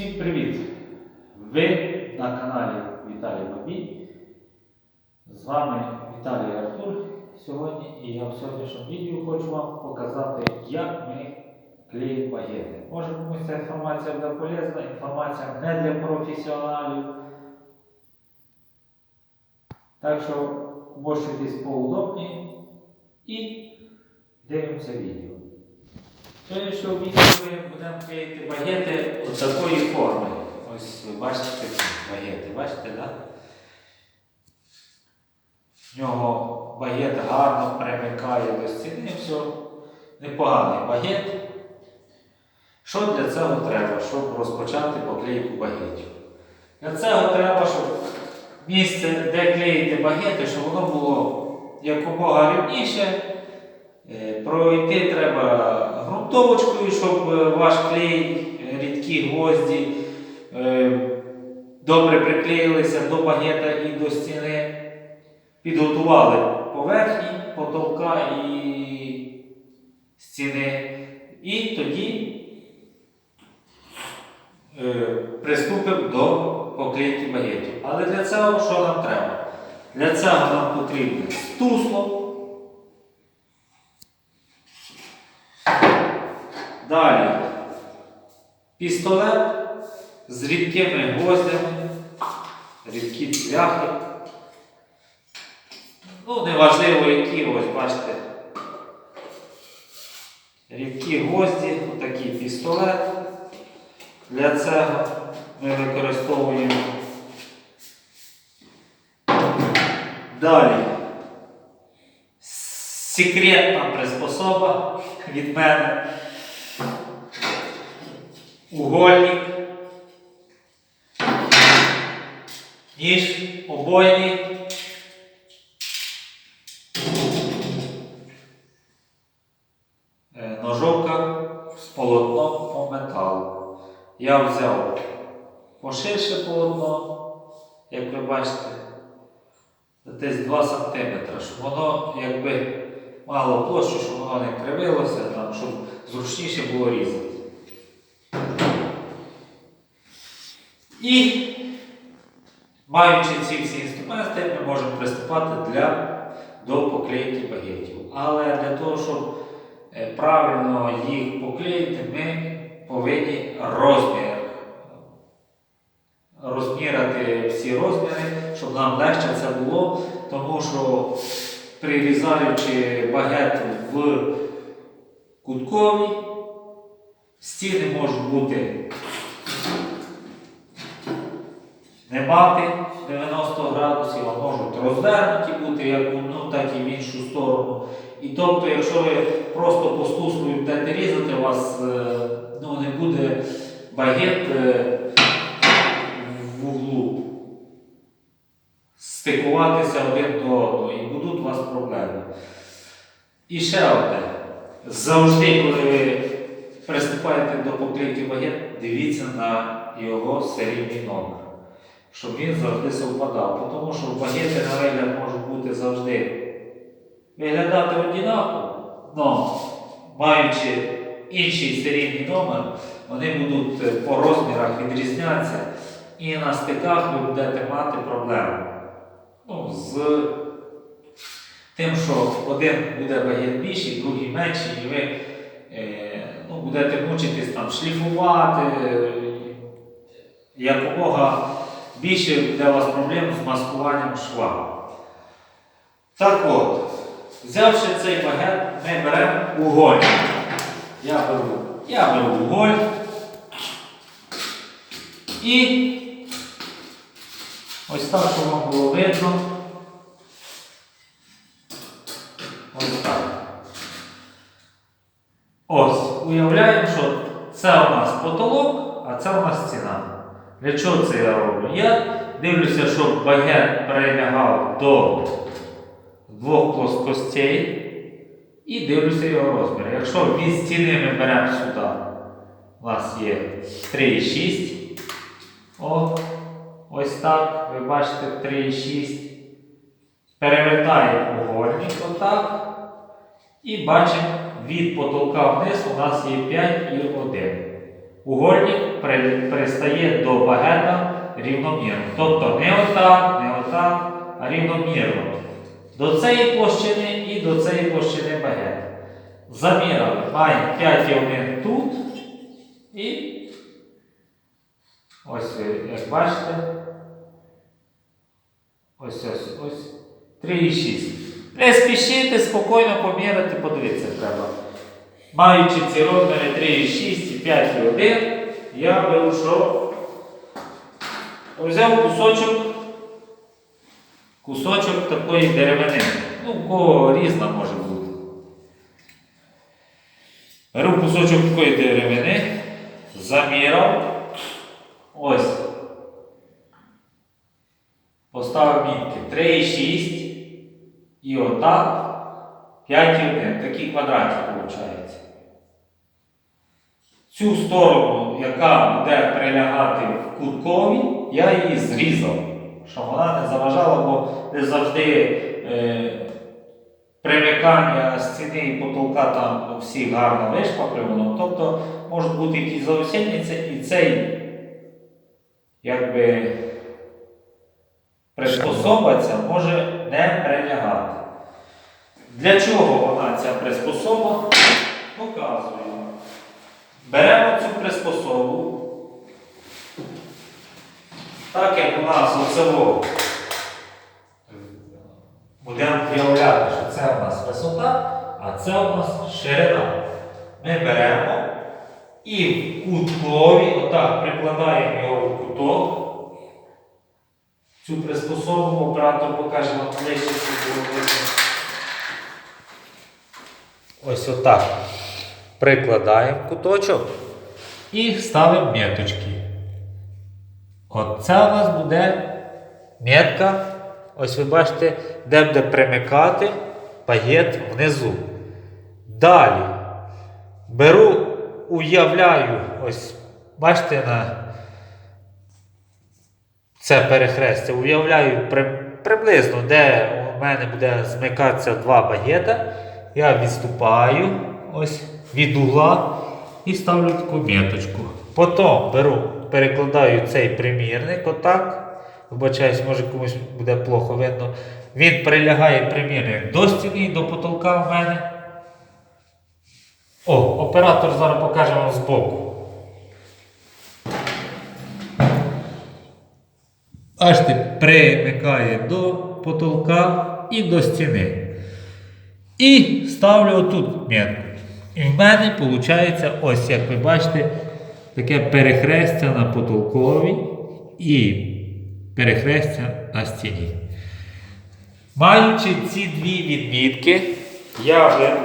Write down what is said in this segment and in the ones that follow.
Всім привіт! Ви на каналі Віталій Бабій. З вами Віталій Артур сьогодні і я в сьогоднішньому відео хочу вам показати, як ми клеїмо багети. Може комусь ця інформація буде полезна, інформація не для професіоналів. Так що мощуйтесь поудобніше і дивимося відео. Сьогоднішнього відео ми будемо клеїти багети такої форми. Ось ви бачите багети, бачите, так? В нього багет гарно примикає до стіни, все. Непоганий багет. Що для цього треба, щоб розпочати поклейку багетів? Для цього треба, щоб місце, де клеїти багети, щоб воно було якомога рівніше. Е, Пройти треба ґрунтовочкою, щоб е, ваш клей, е, рідкі гвозді е, добре приклеїлися до багета і до стіни. Підготували поверхні, потолка і стіни. І тоді приступимо до поклейки багетів. Але для цього що нам треба? Для цього нам потрібне стусло. Далі пістолет з рідкими гвоздями, рідкі цвяхи. Ну, неважливо, які, ось бачите. Рідкі гвозді, отакий пістолет. Для цього ми використовуємо. Далі. Секретна приспособа від мене. Угольник. Ніж обойний. Е, Ножовка з полотном по металу. Я взяв поширше полотно, як ви бачите, десь 2 см, щоб воно якби мало площу, щоб воно не кривилося, там, щоб зручніше було різати. І маючи ці всі інструменти, ми можемо приступати для, до поклейки багетів. Але для того, щоб е, правильно їх поклеїти, ми повинні розмір. Розміряти всі розміри, щоб нам легше це було, тому що прирізаючи багет в куткові, стіни можуть бути не мати 90 градусів, а можуть розвернуті бути як в одну, так і в іншу сторону. І тобто, якщо ви просто по стуслу будете різати, у вас е, ну, не буде багет е, в углу стикуватися один до одного і будуть у вас проблеми. І ще одне. Завжди, коли ви приступаєте до поклейки багет, дивіться на його серійний номер щоб він завжди совпадав. Тому що багети на вигляд можуть бути завжди виглядати однаково, але маючи інший серійний номер, вони будуть е, по розмірах відрізнятися і на стиках ви будете мати проблему. Ну, з тим, що один буде багет більший, другий менший, і ви е, ну, будете мучитись там шліфувати е, якомога більше для вас проблем з маскуванням шва. Так от, взявши цей багет, ми беремо уголь. Я беру, я беру уголь. І ось так, щоб вам було видно. Ось так. Ось, уявляємо, що це у нас потолок, а це у нас стіна. Для чого це я роблю? Я дивлюся, щоб багет прилягав до двох плоскостей і дивлюся його розмір. Якщо від стіни ми беремо сюди, у нас є 3,6. О, ось так, ви бачите 3,6. Перевертаємо угольник отак. І бачимо, від потолка вниз у нас є 5 і 1. Угольник при- пристає до багета рівномірно. Тобто не отак, не отак, а рівномірно. До цієї площини і до цієї площини багет. Заміряли. Маємо 5,1 тут і ось як бачите. Ось ось ось. 3,6. Не спішити, спокійно поміряти, подивитися треба. Маючи ці розміри 3,6 і 5,1, я беру? Взяв кусочок, кусочок такої деревини. Ну, у кого різна може бути. Беру кусочок такої деревини, заміряв. Ось. Поставив мітки 3,6 і отак 5,1. Такі квадратик виходить. Цю сторону, яка буде прилягати в куткові, я її зрізав, щоб вона не заважала, бо не завжди е, примикання стіни і потолка там всі гарно вишпаклювано. Тобто можуть бути якісь заусенниці і цей якби приспособа ця може не прилягати. Для чого вона ця приспособа? Показую. Беремо цю приспособу. Так як у нас оцево будемо виявляти, що це у нас висота, а це у нас ширина. Ми беремо і в куткові, отак прикладаємо його в куток. Цю приспособу оператор покаже вам ближче, щоб було видно. Ось отак. Прикладаємо куточок і ставимо меточки. Оце у нас буде метка. Ось ви бачите, де буде примикати пагет внизу. Далі беру, уявляю, ось бачите на це перехрестя, уявляю при- приблизно, де у мене буде змикатися два багета. Я відступаю ось від угла і ставлю таку меточку. Потім беру, перекладаю цей примірник отак. Вибачаюсь, може комусь буде плохо видно. Він прилягає примірник до стіни, до потолка в мене. О, оператор зараз покаже вам збоку. Бачите, примикає до потолка і до стіни. І ставлю отут метку. І в мене виходить, ось як ви бачите, таке перехрестя на потолковій і перехрестя на стіні. Маючи ці дві відмітки, я беру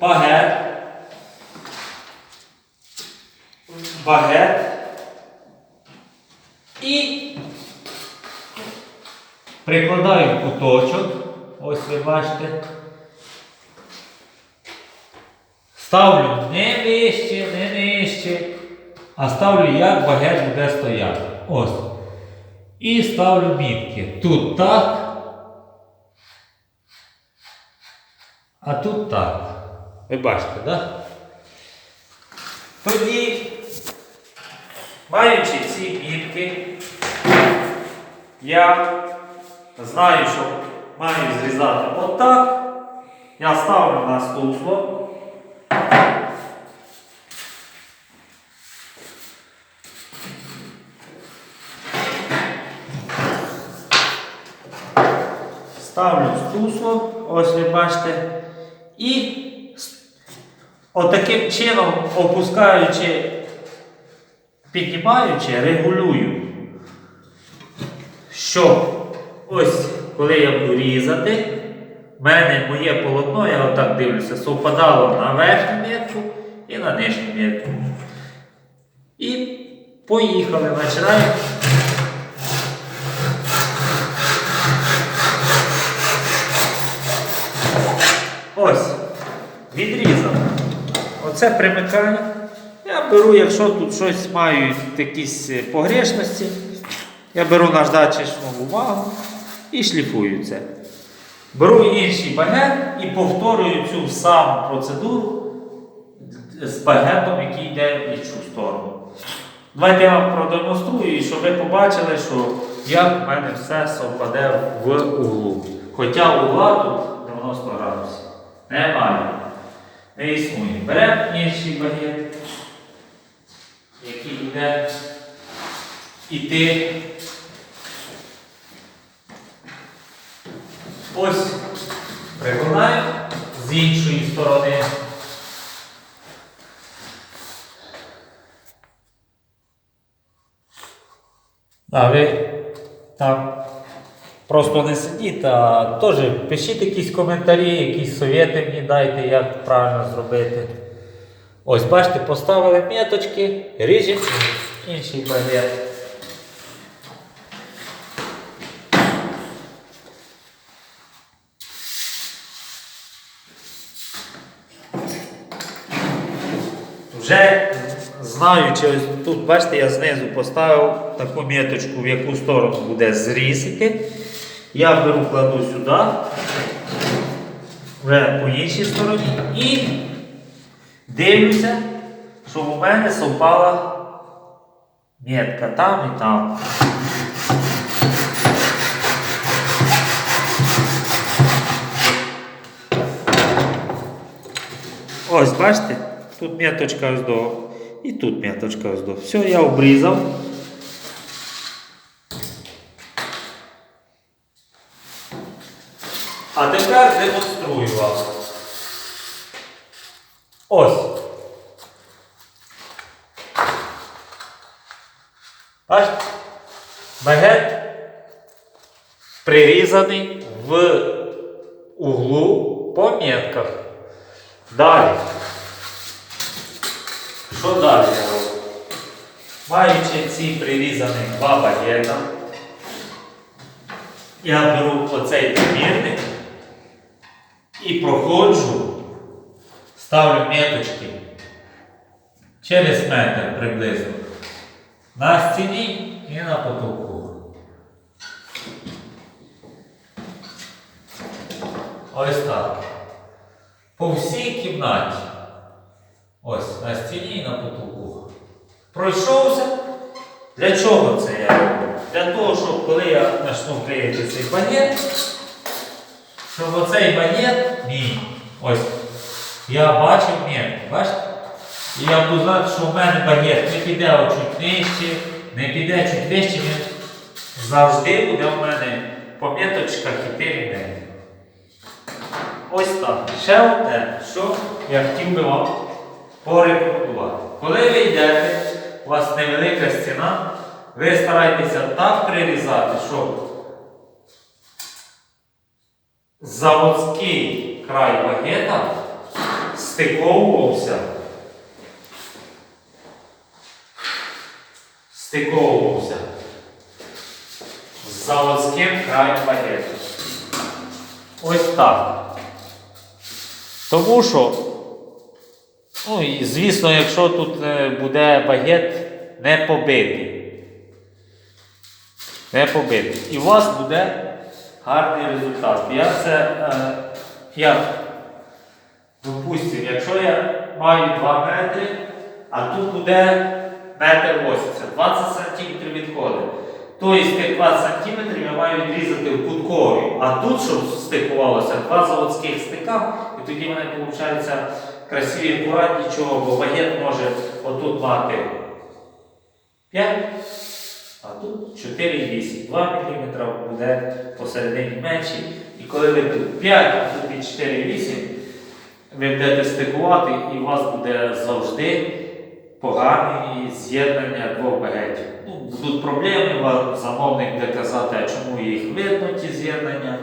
багет, багет і прикладаю куточок, ось ви бачите. Ставлю не вище, не нижче, а ставлю, як багет буде стояти. Ось. І ставлю мітки. Тут так. А тут так. Ви бачите, так? Тоді, маючи ці мітки, я знаю, що маю зрізати отак. Я ставлю на стусло. Ставлю стусло, ось ви бачите, і отаким чином, опускаючи, піднімаючи, регулюю, щоб ось коли я буду різати, в мене моє полотно, я отак дивлюся, совпадало на верхню метку і на нижню метку. І поїхали, починаємо. Ось, відрізав. Оце примикаю. Я беру, якщо тут щось мають якісь е, погрешності, я беру наждачечну бумагу і шліфую це. Беру інший багет і повторюю цю саму процедуру з багетом, який йде в іншу сторону. Давайте я вам продемонструю, щоб ви побачили, що як в мене все совпаде в углу. Хоча угла тут 90 градусів. Немає. Не існує. Беремо інший багет, який йде іти. Ось прикладаємо з іншої сторони. А ви так просто не сидіть, а теж пишіть якісь коментарі, якісь совєти мені дайте, як правильно зробити. Ось, бачите, поставили меточки, ріжемо інший багет. Вже знаючи, ось тут, бачите, я знизу поставив таку міточку, в яку сторону буде зрізати. Я беру, кладу сюди, вже по іншій стороні, і дивлюся, щоб у мене совпала мітка там і там. Ось, бачите, тут м'яточка до. І тут м'яточка до. Все, я обрізав. А тепер демонструю вам. Ось. Бачите? Багет прирізаний в углу по метках. Далі. Що далі я роблю? Маючи ці прирізані два багета, я беру оцей примірник і проходжу, ставлю меточки через метр приблизно на стіні і на потолку. Ось так. По всій кімнаті. Ось на стіні і на потолку. Пройшовся. Для чого це я роблю? Для того, щоб коли я почну клеїти цей багет, щоб оцей багет мій, ось, я бачив метки, бачите? І я буду знати, що в мене багет не піде чуть нижче, не піде чуть вище, він завжди буде в мене по меточках рівненько. Ось так. Ще одне, що я хотів би вам порекомендувати. Коли ви йдете, у вас невелика стіна, ви старайтеся так прирізати, щоб заводський край багета стиковувався. Стиковувався з заводським краєм багета. Ось так. Тому що, ну і звісно, якщо тут е, буде багет не побитий. Не побитий. І у вас буде гарний результат. Я це, е, як, допустимо, якщо я маю 2 метри, а тут буде метр 80, 20 см відходить. Тобто тих 20 см я маю відрізати в куткові, а тут, щоб стикувалося, два заводських стика, і тоді в мене виходить красиві акуратні чого, бо багет може отут мати 5, а тут 4,8. 2 мм буде посередині менший. І коли ви тут 5, а тут і 4,8, ви будете стикувати, і у вас буде завжди погане з'єднання двох багетів. Ну, будуть проблеми, вам замовник буде казати, а чому їх видно, ті з'єднання.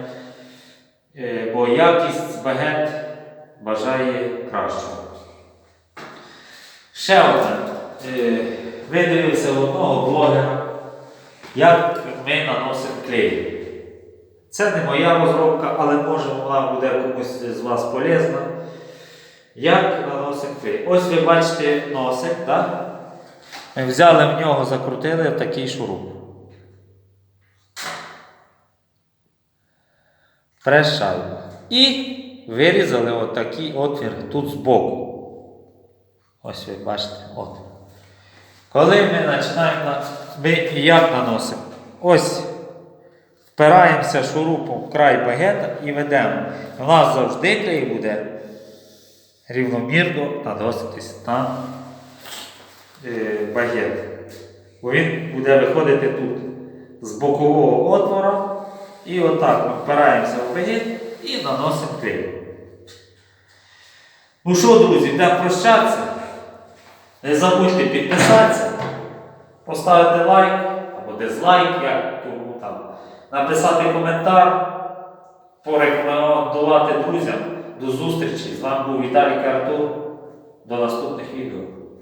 Е, Бо якість багет бажає кращого. Ще одне. Е, Видивився у одного блогера, як ми наносимо клей. Це не моя розробка, але може вона буде комусь з вас полезна. Як наносимо клей? Ось ви бачите носик, так? Ми взяли в нього, закрутили такий шуруп. Прешайбу. І вирізали отакий отвір тут збоку. Ось ви бачите. От. Коли ми починаємо, ми як наносимо? Ось впираємося шурупом в край багета і ведемо. У нас завжди клей буде рівномірно наноситись на е, багет. Бо він буде виходити тут з бокового отвора. І отак ми впираємося в багет і наносимо клей. Ну що, друзі, йдемо прощатися. Не забудьте підписатися, поставити лайк або дизлайк, як тому там, написати коментар, порекомендувати друзям. До зустрічі. З вами був Віталій Картур. До наступних відео.